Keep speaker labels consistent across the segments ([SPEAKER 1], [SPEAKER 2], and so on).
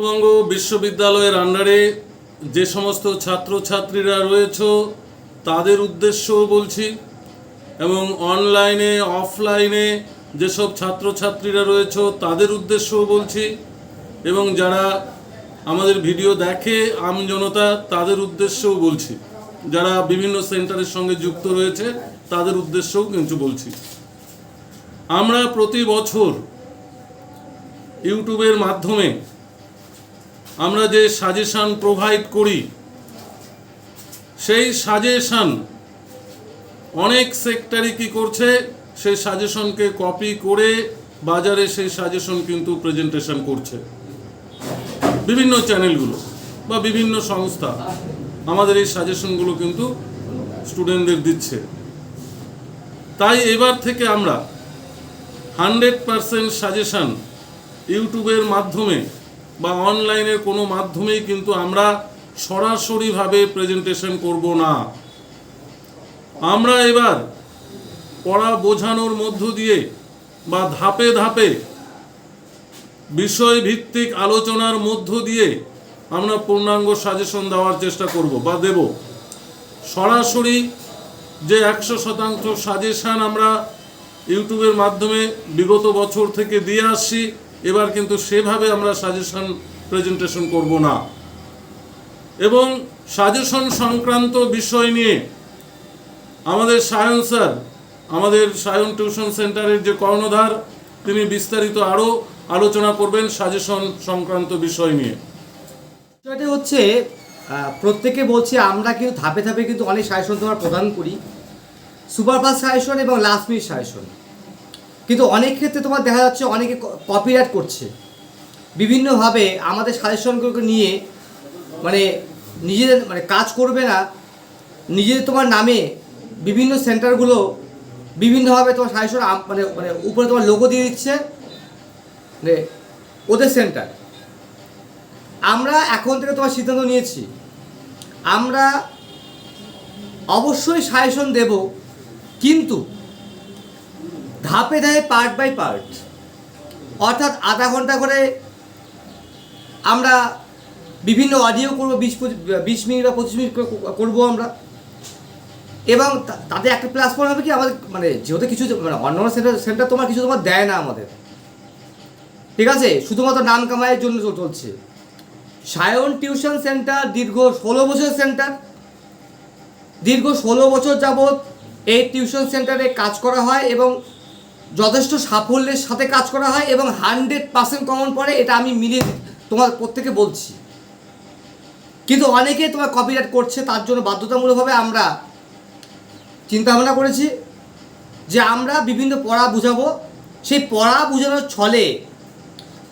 [SPEAKER 1] উত্তরবঙ্গ বিশ্ববিদ্যালয়ের আন্ডারে যে সমস্ত ছাত্রছাত্রীরা রয়েছে, তাদের উদ্দেশ্যও বলছি এবং অনলাইনে অফলাইনে যেসব ছাত্রছাত্রীরা রয়েছে, তাদের উদ্দেশ্যও বলছি এবং যারা আমাদের ভিডিও দেখে, আম জনতা, তাদের উদ্দেশ্যও বলছি। যারা বিভিন্ন সেন্টারের সঙ্গে যুক্ত রয়েছে, তাদের উদ্দেশ্যও কিন্তু বলছি। আমরা প্রতি বছর ইউটিউবের মাধ্যমে আমরা যে সাজেশান প্রোভাইড করি, সেই সাজেশান অনেক সেক্টরে কি করছে, সেই সাজেশনকে কপি করে বাজারে সেই সাজেশন কিন্তু প্রেজেন্টেশন করছে। বিভিন্ন চ্যানেলগুলো বা বিভিন্ন সংস্থা আমাদের এই সাজেশনগুলো কিন্তু স্টুডেন্টদের দিচ্ছে। তাই এবার থেকে আমরা হান্ড্রেড পারসেন্ট সাজেশান ইউটিউবের মাধ্যমে বা অনলাইনের কোনো মাধ্যমেই কিন্তু আমরা সরাসরিভাবে প্রেজেন্টেশন করব না। আমরা এবার পড়া বোঝানোর মধ্য দিয়ে বা ধাপে ধাপে বিষয়ভিত্তিক আলোচনার মধ্য দিয়ে আমরা পূর্ণাঙ্গ সাজেশন দেওয়ার চেষ্টা করব বা দেব। সরাসরি যে একশো শতাংশ সাজেশান আমরা ইউটিউবের মাধ্যমে বিগত বছর থেকে দিয়ে আসছি এবার কিন্তু সেভাবে আমরা সাজেশন প্রেজেন্টেশন করব না। এবং সাজেশন সংক্রান্ত বিষয় নিয়ে আমাদের সায়ন স্যার, আমাদের সায়ন টিউশন সেন্টারের যে কর্ণধার, তিনি বিস্তারিত আরও আলোচনা করবেন সাজেশন সংক্রান্ত বিষয় নিয়ে।
[SPEAKER 2] বিষয়টা হচ্ছে প্রত্যেকে বলছে, আমরা কিন্তু ধাপে ধাপে কিন্তু অনেক সাজেশন তোমার প্রদান করি। সুপারফাস্ট সাজেশন এবং লাস্ট মিনিট সাজেশন কিন্তু অনেক ক্ষেত্রে তোমার দেখা যাচ্ছে অনেকে কপিরাইট করছে। বিভিন্নভাবে আমাদের সাজেশনগুলোকে নিয়ে মানে নিজেদের মানে কাজ করবে না, নিজেদের তোমার নামে বিভিন্ন সেন্টারগুলো বিভিন্নভাবে তোমার সাজেশন মানে মানে উপরে তোমার লোগো দিয়ে দিচ্ছে মানে ওদের সেন্টার। আমরা এখন থেকে তোমার সিদ্ধান্ত নিয়েছি, আমরা অবশ্যই সাজেশন দেব, কিন্তু ধাপে ধাপে পার্ট বাই পার্ট অর্থাৎ আধা ঘণ্টা করে আমরা বিভিন্ন অডিও করব, বিশ বিশ মিনিট বা পঁচিশ মিনিট করব আমরা। এবং তাতে একটা প্লাস পয়েন্ট হবে কি, আমাদের মানে যেহেতু কিছু মানে অন্য সেন্টার সেন্টার তোমার কিছু তোমার দেয় না আমাদের। ঠিক আছে? শুধুমাত্র নাম কামাইয়ের জন্য চল- চলছে। সায়ন টিউশন সেন্টার দীর্ঘ ষোলো বছর সেন্টার। দীর্ঘ ষোলো বছর যাবৎ এই টিউশন সেন্টারে কাজ করা হয় এবং যথেষ্ট সাফল্যের সাথে কাজ করা হয় এবং হান্ড্রেড পার্সেন্ট কমন পড়ে, এটা আমি মিলিয়ে তোমার প্রত্যেকে বলছি। কিন্তু অনেকে তোমার কপিরাইট করছে, তার জন্য বাধ্যতামূলকভাবে আমরা চিন্তা ভাবনা করেছি যে আমরা বিভিন্ন পড়া বুঝাবো। সেই পড়া বোঝানোর ছলে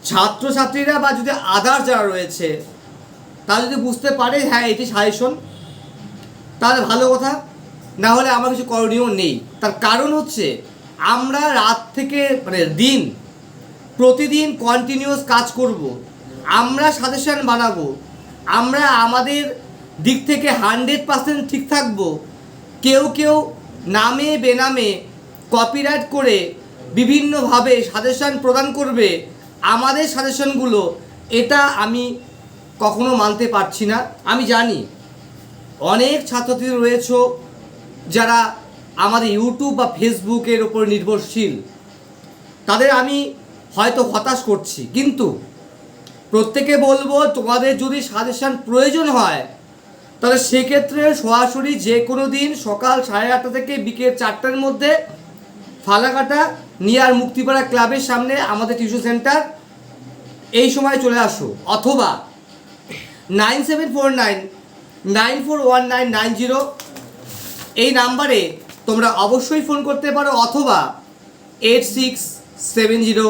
[SPEAKER 2] ছাত্রছাত্রীরা বা যদি আদার যারা রয়েছে, তারা যদি বুঝতে পারে হ্যাঁ এটি সাজেশন তাহলে ভালো কথা। না হলে আমার কিছু করণীয় নেই। তার কারণ হচ্ছে আমরা রাত থেকে মানে দিন, প্রতিদিন কন্টিনিউয়াস কাজ করব। আমরা সাজেশন বানাবো। আমরা আমাদের দিক থেকে হান্ড্রেড পার্সেন্ট ঠিক থাকব। কেউ কেউ নামে, বেনামে কপিরাইট করে বিভিন্নভাবে সাজেশন প্রদান করবে। আমাদের সাজেশনগুলো এটা আমি কখনো মানতে পারছি না। আমি জানি, অনেক ছাত্রছাত্রী রয়েছে যারা আমাদের ইউটিউব বা ফেসবুকের ওপর নির্ভরশীল। তাদের আমি হয়তো হতাশ করছি। কিন্তু প্রত্যেকে বলব, তোমাদের যদি সাজেশান প্রয়োজন হয়, তাহলে সেক্ষেত্রে সরাসরি যে কোনো দিন সকাল সাড়ে আটটা থেকে বিকেল চারটার মধ্যে ফালাকাটা নিয়ার মুক্তিপাড়া ক্লাবের সামনে আমাদের টিউশন সেন্টার এই সময় চলে আসো। অথবা nine seven four nine nine four one nine nine zero এই নাম্বারে তোমরা অবশ্যই ফোন করতে পারো অথবা eight six seven zero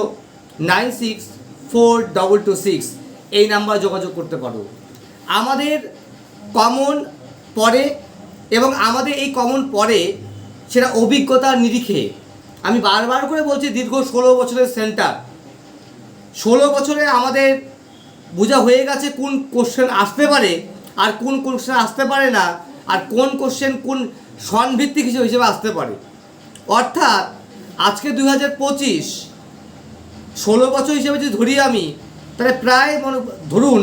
[SPEAKER 2] nine six four double two six এই নাম্বার যোগাযোগ করতে পারো। আমাদের কমন পড়ে এবং আমাদের এই কমন পড়ে সেটা অভিজ্ঞতার নিরিখে। আমি বারবার করে বলছি দীর্ঘ ষোলো বছরের সেন্টার ষোলো বছরে আমাদের বোঝা হয়ে গেছে কোন কোশ্চেন আসতে পারে আর কোন কোশ্চেন আসতে পারে না আর কোন কোশ্চেন কোন সনভিত্তিক হিসেবে হিসেবে আসতে পারে। অর্থাৎ আজকে দুই হাজার পঁচিশ ষোলো বছর হিসেবে যদি ধরি আমি তাহলে প্রায় মনে ধরুন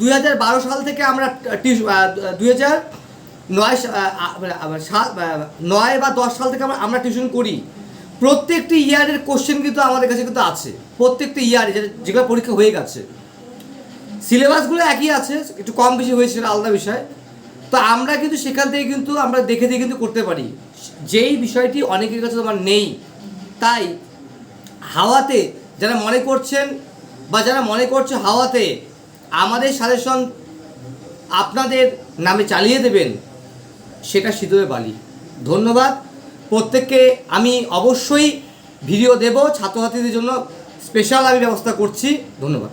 [SPEAKER 2] দুই হাজার বারো সাল থেকে আমরা দুই হাজার নয় মানে, নয় বা দশ সাল থেকে আমরা আমরা টিউশন করি। প্রত্যেকটি ইয়ারের কোশ্চেন কিন্তু আমাদের কাছে কিন্তু আছে। প্রত্যেকটি ইয়ারে যেগুলো পরীক্ষা হয়ে গেছে। সিলেবাসগুলো একই আছে একটু কম বেশি হয়েছে আলাদা বিষয়। তো আমরা কিন্তু সেখান থেকে কিন্তু আমরা দেখে দেখে কিন্তু করতে পারি। যেই বিষয়টি অনেকের কাছে তোমার নেই, তাই হাওয়াতে যারা মনে করছেন বা যারা মনে করছে হাওয়াতে আমাদের সাজেশন আপনাদের নামে চালিয়ে দেবেন, সেটা শীতলে বালি। ধন্যবাদ। প্রত্যেককে আমি অবশ্যই ভিডিও দেব, ছাত্রছাত্রীদের জন্য স্পেশাল আমি ব্যবস্থা করছি। ধন্যবাদ।